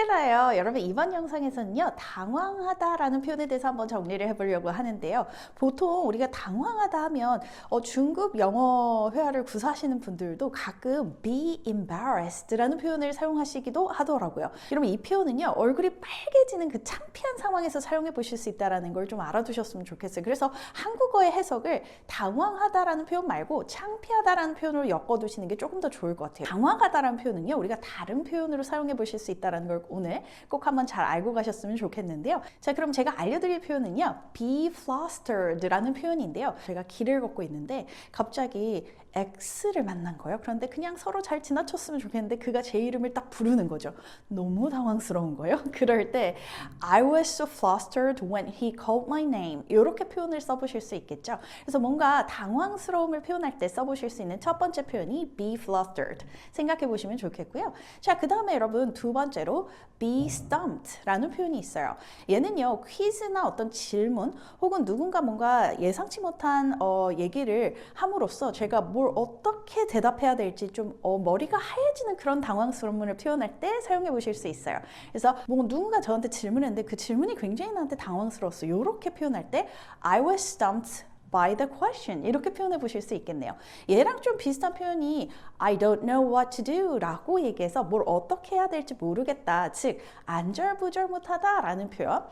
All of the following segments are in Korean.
스텔라예요. 여러분 이번 영상에서는요 당황하다라는 표현에 대해서 한번 정리를 해보려고 하는데요. 보통 우리가 당황하다 하면 어, 중급 영어 회화를 구사하시는 분들도 가끔 be embarrassed라는 표현을 사용하시기도 하더라고요. 여러분 이 표현은요 얼굴이 빨개지는 그 창피한 상황에서 사용해 보실 수 있다라는 걸 좀 알아두셨으면 좋겠어요. 그래서 한국어의 해석을 당황하다라는 표현 말고 창피하다라는 표현으로 엮어두시는 게 조금 더 좋을 것 같아요. 당황하다라는 표현은요 우리가 다른 표현으로 사용해 보실 수 있다는 걸 오늘 꼭 한번 잘 알고 가셨으면 좋겠는데요. 자, 그럼 제가 알려드릴 표현은요. be flustered라는 표현인데요. 제가 길을 걷고 있는데 갑자기 X를 만난 거예요. 그런데 그냥 서로 잘 지나쳤으면 좋겠는데 그가 제 이름을 딱 부르는 거죠. 너무 당황스러운 거예요. 그럴 때 I was so flustered when he called my name. 이렇게 표현을 써보실 수 있겠죠. 그래서 뭔가 당황스러움을 표현할 때 써보실 수 있는 첫 번째 표현이 be flustered. 생각해 보시면 좋겠고요. 자, 그 다음에 여러분 두 번째로 be stumped라는 표현이 있어요. 얘는요 퀴즈나 어떤 질문 혹은 누군가 뭔가 예상치 못한 어, 얘기를 함으로써 제가 뭘 어떻게 대답해야 될지 좀 어, 머리가 하얘지는 그런 당황스러움을 표현할 때 사용해 보실 수 있어요. 그래서 뭐 누군가 저한테 질문했는데 그 질문이 굉장히 나한테 당황스러웠어. 이렇게 표현할 때 I was stumped by the question 이렇게 표현해 보실 수 있겠네요. 얘랑 좀 비슷한 표현이 I don't know what to do 라고 얘기해서 뭘 어떻게 해야 될지 모르겠다. 즉 안절부절 못하다 라는 표현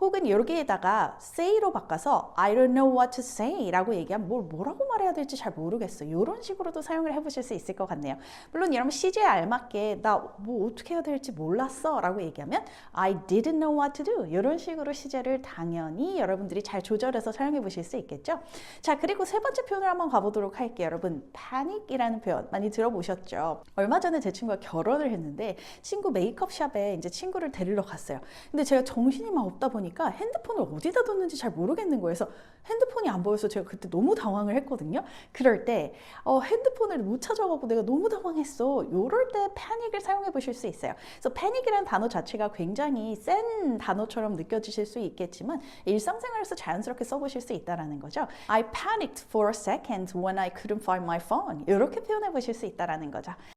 혹은 여기에다가 say로 바꿔서 I don't know what to say 라고 얘기하면 뭘 뭐라고 말해야 될지 잘 모르겠어. 이런 식으로도 사용을 해보실 수 있을 것 같네요. 물론 여러분 시제에 알맞게 나 뭐 어떻게 해야 될지 몰랐어 라고 얘기하면 I didn't know what to do 이런 식으로 시제를 당연히 여러분들이 잘 조절해서 사용해 보실 수 있겠죠. 자 그리고 세 번째 표현을 한번 가보도록 할게요. 여러분 panic이라는 표현 많이 들어보셨죠? 얼마 전에 제 친구가 결혼을 했는데 친구 메이크업샵에 이제 친구를 데리러 갔어요. 근데 제가 정신이 막 없다 보니 까 핸드폰을 어디다 뒀는지 잘 모르겠는 거예요. 그래서 핸드폰이 안 보여서 제가 그때 너무 당황을 했거든요. 그럴 때 어, 핸드폰을 못 찾아가고 내가 너무 당황했어. 이럴 때 패닉을 사용해 보실 수 있어요. 그래서 패닉이라는 단어 자체가 굉장히 센 단어처럼 느껴지실 수 있겠지만 일상생활에서 자연스럽게 써보실 수 있다라는 거죠. I panicked for a second when I couldn't find my phone. 이렇게 표현해 보실 수 있다라는 거죠.